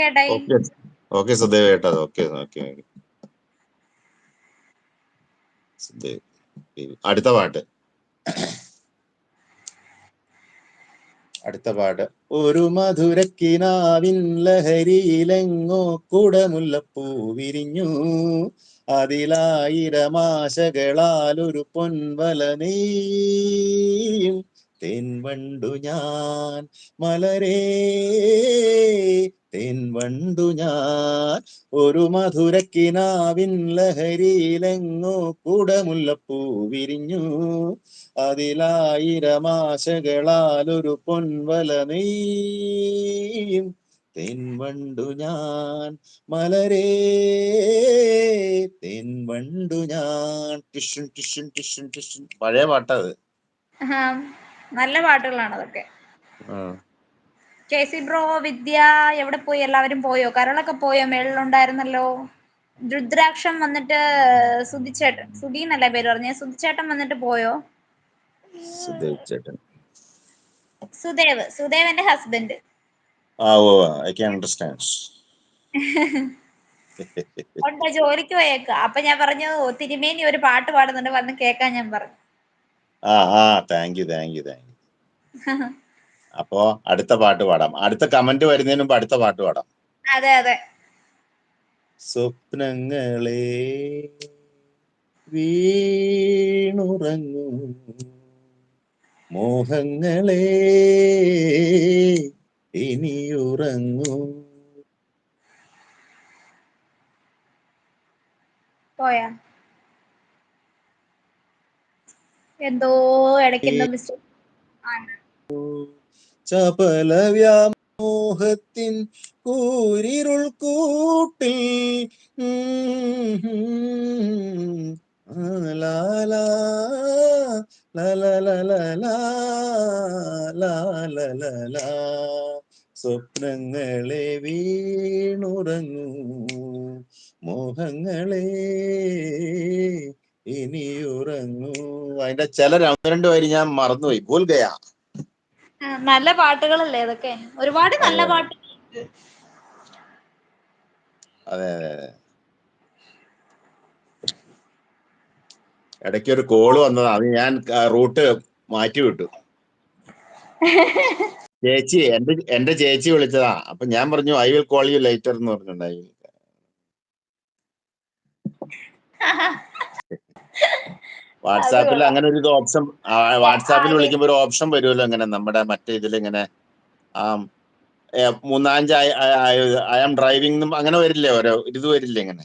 Okay ഡൈ okay. Okay Sudev കേട്ടത് okay okay അടുത്ത പാട്ട്. അടുത്ത പാട്ട്. ഒരു മധുരക്കിനാവിൻ ലഹരിയിലെങ്ങോ കുടമുല്ലപ്പൂ വിരിഞ്ഞു. അതിലായിരമാശകളാൽ ഒരു പൊൻവല നെയ്യും. തെൻവണ്ടു ഞാൻ മലരേ തെൻവണ്ടു ഞാൻ. ഒരു മധുരക്കിനാവിൻ ലഹരിയിലെങ്ങോ കുടമുല്ലപ്പൂ വിരിഞ്ഞു. അതിലായിരമാശകളാൽ ഒരു പൊൻവല നെയ്യും. തെൻവണ്ടു ഞാൻ മലരേ. തെൻവണ്ടു ഞാൻ. ടിഷൻ ടിഷൻ ടിഷൻ ടിഷൻ പഴയ പാട്ടത്. നല്ല പാട്ടുകളാണ് അതൊക്കെ. കെ സി ബ്രോ വിദ്യ എവിടെ പോയി? എല്ലാവരും പോയോ? കരളൊക്കെ പോയോ? മേളിലുണ്ടായിരുന്നല്ലോ? രുദ്രാക്ഷം വന്നിട്ട് സുധിച്ചേട്ടൻ സുധി എന്നല്ലേ പേര് പറഞ്ഞേ? സുധിച്ചേട്ടൻ വന്നിട്ട് പോയോ? സുദേവ് സുദേവന്റെ ഹസ്ബൻഡ് ഉണ്ട്? ജോലിക്ക് പോയേക്ക. അപ്പൊ ഞാൻ പറഞ്ഞു തിരുമേനി ഒരു പാട്ട് പാടുന്നുണ്ട്. വന്ന് കേക്കാൻ ഞാൻ പറഞ്ഞു. ആ ആ thank you thank you thank you അപ്പോ അടുത്ത പാട്ട് പാടാം. അടുത്ത കമന്റ് വരുന്നതിന് മുമ്പ് അടുത്ത പാട്ട് പാടാം. അതെ അതെ. സ്വപ്നങ്ങളെ വീണുറങ്ങൂ. മോഹങ്ങളെ ഇനിയുറങ്ങൂ. പോയാ. എന്തോ ഇടയ്ക്കെന്തോ മിസ്റ്റേക്ക് ചപല വ്യാമോഹത്തിൻ കൂരിരുൾ കൂട്ടിൽ സ്വപ്നങ്ങളെ വീണുറങ്ങൂ മോഹങ്ങളെ ഇനിയുറങ്ങൂ അതിന്റെ ചില രണ്ട് വരി ഞാൻ മറന്നുപോയി ഭൂൽഗയാ നല്ല പാട്ടുകളല്ലേ ഇതൊക്കെ? ഒരുപാട് നല്ല പാട്ടുകൾ പാട്ട് അതെ അതെ അതെ. ഇടയ്ക്ക് ഒരു കോൾ വന്നതാ അത് ഞാൻ റൂട്ട് മാറ്റി വിട്ടു. ചേച്ചി എന്റെ എന്റെ ചേച്ചി വിളിച്ചതാ. അപ്പൊ ഞാൻ പറഞ്ഞു I will call you later എന്ന് പറഞ്ഞിട്ടുണ്ടായി. വാട്സാപ്പിൽ. അങ്ങനെ ഒരു ഓപ്ഷൻ വാട്സാപ്പിൽ വിളിക്കുമ്പോൾ വിളിക്കുമ്പോ ഒരു ഓപ്ഷൻ വരുമല്ലോ ഇങ്ങനെ നമ്മുടെ മറ്റേ ഇതിൽ ഇങ്ങനെ മൂന്നാഞ്ച് ഐ ആം ഡ്രൈവിംഗ് അങ്ങനെ വരില്ലേ ഓരോ ഇത് വരില്ലേ ഇങ്ങനെ?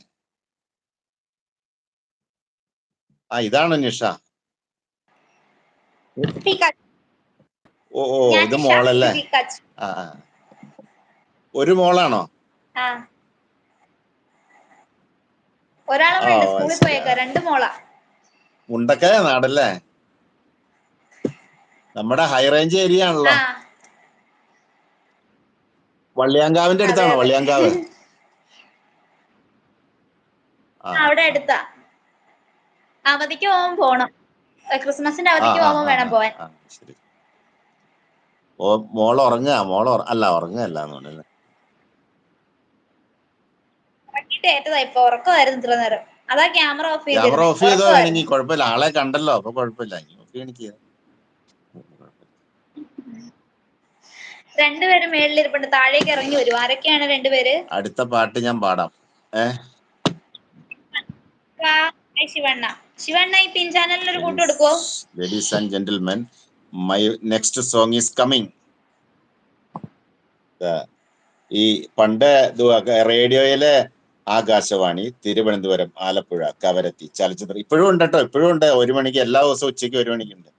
ആ ഇതാണ് നിഷ. ഓ ഓ ഇത് മോളല്ലേ? ആ. ഒരു മോളാണോ? ഒരാളെ സ്കൂളിൽ പോയേക്ക രണ്ട് മോളാ. മുണ്ടക്കയ നാടല്ലേ? നമ്മുടെ ഹൈ റേഞ്ച് ഏരിയ ആണല്ലോ. വള്ളിയാങ്കാവിന്റെ അടുത്താണോ. വള്ളിയാങ്കാവ്? അവിടെ അടുത്താ. അവധിക്ക് പോകുമ്പോൾ പോണം. ക്രിസ്മസിന്റെ അവധിക്ക് പോകുമ്പോൾ വേണം പോവാൻ. ഓ മോൾ ഉറങ്ങുക. മോൾ അല്ല ഉറങ്ങുകയല്ല ഇപ്പൊ. ഉറക്കമായിരുന്നു ഇത്ര നേരം. അതാ ക്യാമറ ഓഫ് ക്യാമറ ഓഫ് ചെയ്തോ വേണമെങ്കിൽ കുഴപ്പമില്ല. ആളെ കണ്ടല്ലോ അപ്പൊ കുഴപ്പമില്ല. രണ്ടുപേരും മേളിലിരിപ്പുണ്ട്. താഴേക്ക് ഇറങ്ങി വരും. ആരൊക്കെയാണ് രണ്ടുപേര്? അടുത്ത പാട്ട് ഞാൻ പാടാം. ശിവണ്ണ. ശിവണ്ണ ഈ പിൻ ചാനലിൽ ഒരു കൂട്ട് കൊടുക്കോ ladies and gentlemen my next song is coming ഈ പണ്ട് റേഡിയോയിലെ ആകാശവാണി തിരുവനന്തപുരം ആലപ്പുഴ കവരത്തി ചലച്ചിത്രം. ഇപ്പോഴും ഉണ്ട് കേട്ടോ ഇപ്പോഴും ഉണ്ട്. ഒരു മണിക്ക് എല്ലാ ദിവസവും ഉച്ചയ്ക്ക് ഒരു മണിക്കുണ്ട്.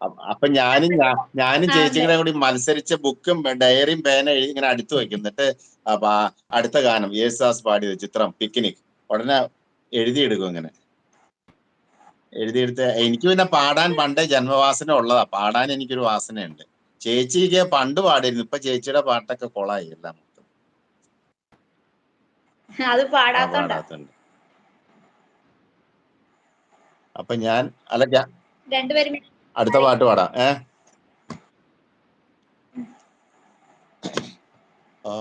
ഉണ്ട് അപ്പൊ ഞാനും ഞാനും ചേച്ചിയുടെ കൂടി മത്സരിച്ച ബുക്കും ഡയറിയും പേന എഴുതി ഇങ്ങനെ അടുത്ത് വെക്കും എന്നിട്ട് അപ്പൊ അടുത്ത ഗാനം യേശുദാസ് പാടിയത് ചിത്രം പിക്നിക്. ഉടനെ എഴുതിയെടുക്കും ഇങ്ങനെ. എഴുതിയെടുത്ത് എനിക്ക് പിന്നെ പാടാൻ പണ്ടേ ജന്മവാസന ഉള്ളതാ. പാടാൻ എനിക്കൊരു വാസനയുണ്ട്. ചേച്ചിക്ക് പണ്ട് പാടിയിരുന്നു. ഇപ്പൊ ചേച്ചിയുടെ പാട്ടൊക്കെ കൊളായി എല്ലാം. അത് പാടാത്തോണ്ടാ. അപ്പൊ ഞാൻ അല്ല രണ്ടുപേരും അടുത്ത പാട്ട് പാടാം. ഏ? ആ.